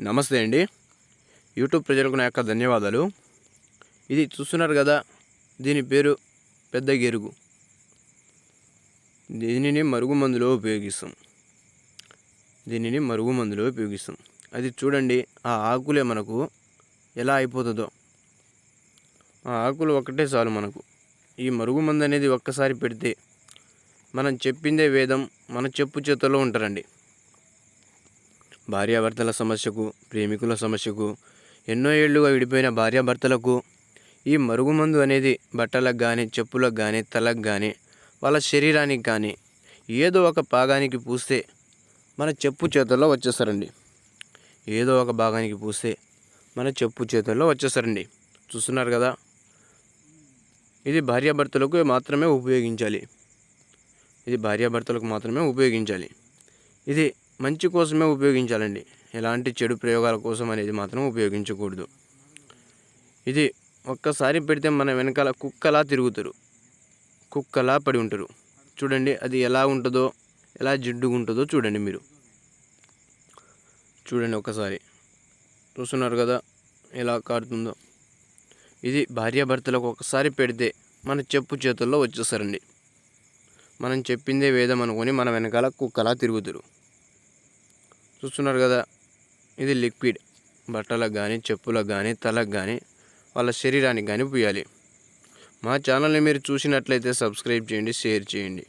నమస్తే అండి. యూట్యూబ్ ప్రజలకు నా యొక్క ధన్యవాదాలు. ఇది చూస్తున్నారు కదా దీని పేరు పెద్ద గెరుగు. దీనిని మరుగు మందులో ఉపయోగిస్తాం. దీనిని మరుగు మందులో ఉపయోగిస్తాం. అది చూడండి ఆ ఆకులే మనకు ఎలా అయిపోతుందో. ఆ ఆకులు ఒకటే చాలు మనకు. ఈ మరుగు మందు అనేది ఒక్కసారి పెడితే మనం చెప్పిందే వేదం మన చెప్పు చేతుల్లో ఉంటారండి. భార్యాభర్తల సమస్యకు ప్రేమికుల సమస్యకు ఎన్నో ఏళ్ళుగా విడిపోయిన భార్యాభర్తలకు ఈ మరుగుమందు అనేది బట్టలకు కానీ చెప్పులకు కానీ తలకు కానీ వాళ్ళ శరీరానికి కానీ ఏదో ఒక భాగానికి పూస్తే మన చెప్పు చేతుల్లో వచ్చేస్తారండి. ఏదో ఒక భాగానికి పూస్తే మన చెప్పు చేతుల్లో వచ్చేస్తారండి. చూస్తున్నారు కదా? ఇది భార్యాభర్తలకు మాత్రమే ఉపయోగించాలి. ఇది భార్యాభర్తలకు మాత్రమే ఉపయోగించాలి. ఇది మంచి కోసమే ఉపయోగించాలండి. ఎలాంటి చెడు ప్రయోగాల కోసం అనేది మాత్రం ఉపయోగించకూడదు. ఇది ఒక్కసారి పెడితే మన వెనకాల కుక్కలా తిరుగుతారు. కుక్కలా పడి ఉంటారు. చూడండి అది ఎలా ఉంటుందో ఎలా జిడ్డుగా ఉంటుందో చూడండి మీరు. చూడండి ఒకసారి చూస్తున్నారు కదా ఎలా కాడుతుందో ఇది భార్యాభర్తలకు ఒకసారి పెడితే మన చెప్పు చేతుల్లో వచ్చేస్తారండి. మనం చెప్పిందే వేదం అనుకొని మన వెనకాల కుక్కలా తిరుగుతారు. చూస్తున్నారు కదా ఇది లిక్విడ్. బట్టలకు కానీ చెప్పులకు కానీ తలకు కానీ వాళ్ళ శరీరానికి కానీ పూయాలి. మా ఛానల్ని మీరు చూసినట్లయితే సబ్స్క్రైబ్ చేయండి షేర్ చేయండి.